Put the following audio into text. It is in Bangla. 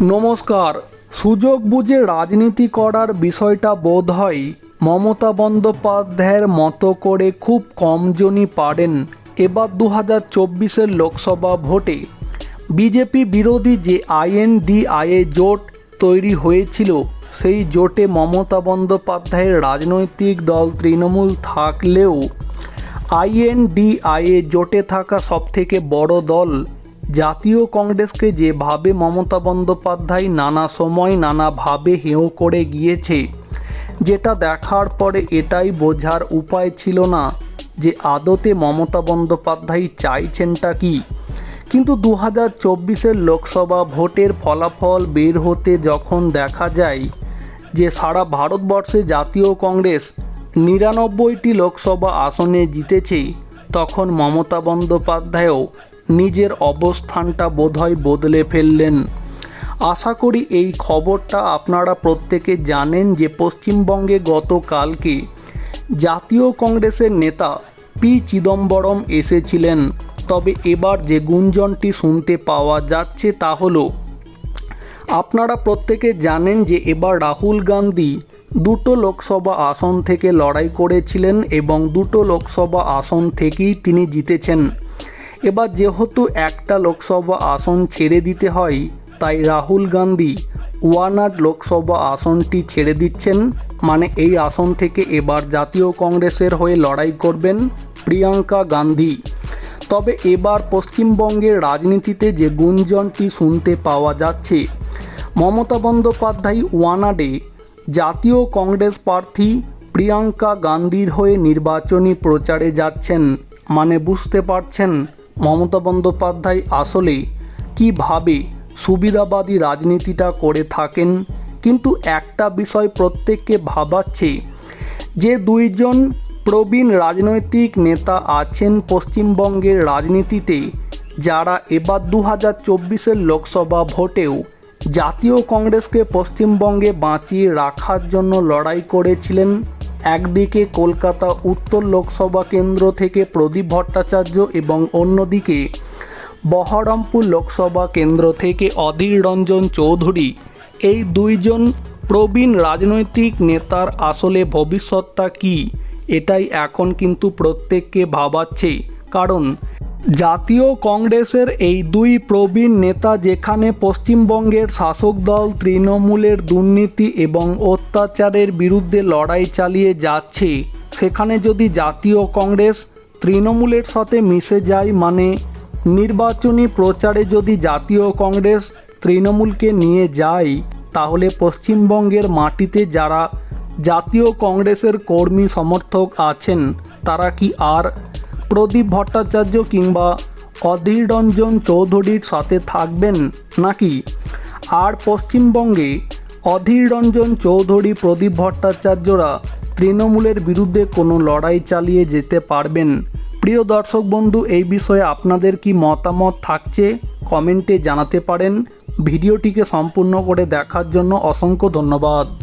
নমস্কার। সুযোগ বুঝে রাজনীতি করার বিষয়টা বোধ হয় মমতা বন্দ্যোপাধ্যায়ের মতো করে খুব কমজনই পারেন এবার দু হাজার চব্বিশের লোকসভা ভোটে। বিজেপি বিরোধী যে আইএনডিআইএ জোট তৈরি হয়েছিল, সেই জোটে মমতা বন্দ্যোপাধ্যায়ের রাজনৈতিক দল তৃণমূল থাকলেও আইএনডিআইএ জোটে থাকা সবথেকে বড় দল জাতীয় কংগ্রেসকে যেভাবে মমতা বন্দ্যোপাধ্যায় নানা সময় নানাভাবে হেয় করে গিয়েছে, যেটা দেখার পরে এটাই বোঝার উপায় ছিল না যে আদতে মমতা বন্দ্যোপাধ্যায় চাইছেনটা কি। কিন্তু দু হাজার চব্বিশের লোকসভা ভোটের ফলাফল বের হতে যখন দেখা যায় যে সারা ভারতবর্ষে জাতীয় কংগ্রেস নিরানব্বইটি লোকসভা আসনে জিতেছে, তখন মমতা বন্দ্যোপাধ্যায়ও নিজের অবস্থানটা বোধহয় বদলে ফেললেন। আশা করি এই খবরটা আপনারা প্রত্যেকে জানেন যে পশ্চিমবঙ্গে গতকালকে জাতীয় কংগ্রেসের নেতা পি চিদম্বরম এসেছিলেন। তবে এবার যে গুঞ্জনটি শুনতে পাওয়া যাচ্ছে তা হলো, আপনারা প্রত্যেকে জানেন যে এবার রাহুল গান্ধী দুটো লোকসভা আসন থেকে লড়াই করেছিলেন এবং দুটো লোকসভা আসন থেকেই তিনি জিতেছেন। এবার যেহেতু একটা লোকসভা আসন ছেড়ে দিতে হয়, তাই রাহুল গান্ধী ওয়ানাড লোকসভা আসনটি ছেড়ে দিচ্ছেন। মানে এই আসন থেকে এবার জাতীয় কংগ্রেসের হয়ে লড়াই করবেন প্রিয়াঙ্কা গান্ধী। তবে এবার পশ্চিমবঙ্গের রাজনীতিতে যে গুঞ্জনটি শুনতে পাওয়া যাচ্ছে, মমতা বন্দ্যোপাধ্যায় ওয়ানাডে জাতীয় কংগ্রেস প্রার্থী প্রিয়াঙ্কা গান্ধীর হয়ে নির্বাচনী প্রচারে যাচ্ছেন। মানে বুঝতে পারছেন মমতা বন্দ্যোপাধ্যায় আসলে কীভাবে সুবিধাবাদী রাজনীতিটা করে থাকেন? কিন্তু একটা বিষয় প্রত্যেককে ভাবাচ্ছে, যে দুইজন প্রবীণ রাজনৈতিক নেতা আছেন পশ্চিমবঙ্গের রাজনীতিতে, যারা এবার দু হাজার চব্বিশের লোকসভা ভোটেও জাতীয় কংগ্রেসকে পশ্চিমবঙ্গে বাঁচিয়ে রাখার জন্য লড়াই করেছিলেন। একদিকে কলকাতা, উত্তর লোকসভা কেন্দ্র থেকে প্রদীপ ভট্টাচার্য এবং অন্যদিকে বহরমপুর লোকসভা কেন্দ্র থেকে অধীর রঞ্জন চৌধুরী। এই দুইজন প্রবীণ রাজনৈতিক নেতার আসলে ভবিষ্যৎটা কী? এটাই এখন কিন্তু প্রত্যেককে ভাবাচ্ছে। কারণ জাতীয় কংগ্রেসের এই দুই প্রবীণ নেতা যেখানে পশ্চিমবঙ্গের শাসক দল, তৃণমূলের দুর্নীতি এবং অত্যাচারের বিরুদ্ধে লড়াই চালিয়ে যাচ্ছে, সেখানে যদি জাতীয় কংগ্রেস তৃণমূলের সাথে মিশে যায় মানে নির্বাচনী প্রচারে যদি জাতীয় কংগ্রেস তৃণমূলকে নিয়ে যায়, তাহলে পশ্চিমবঙ্গের মাটিতে যারা জাতীয় কংগ্রেসের কর্মী সমর্থক আছেন, তারা কি আর প্রদীপ ভট্টাচার্য কিংবা অধীর রঞ্জন চৌধুরীর সাথে থাকবেন নাকি? আর পশ্চিমবঙ্গে অধীর রঞ্জন চৌধুরী, প্রদীপ ভট্টাচার্যরা তৃণমূলের বিরুদ্ধে কোনো লড়াই চালিয়ে যেতে পারবেন? প্রিয় দর্শক বন্ধু, এই বিষয়ে আপনাদের কি মতামত থাকছে? কমেন্টে জানাতে পারেন। ভিডিওটিকে সম্পূর্ণ করে দেখার জন্য অসংখ্য ধন্যবাদ।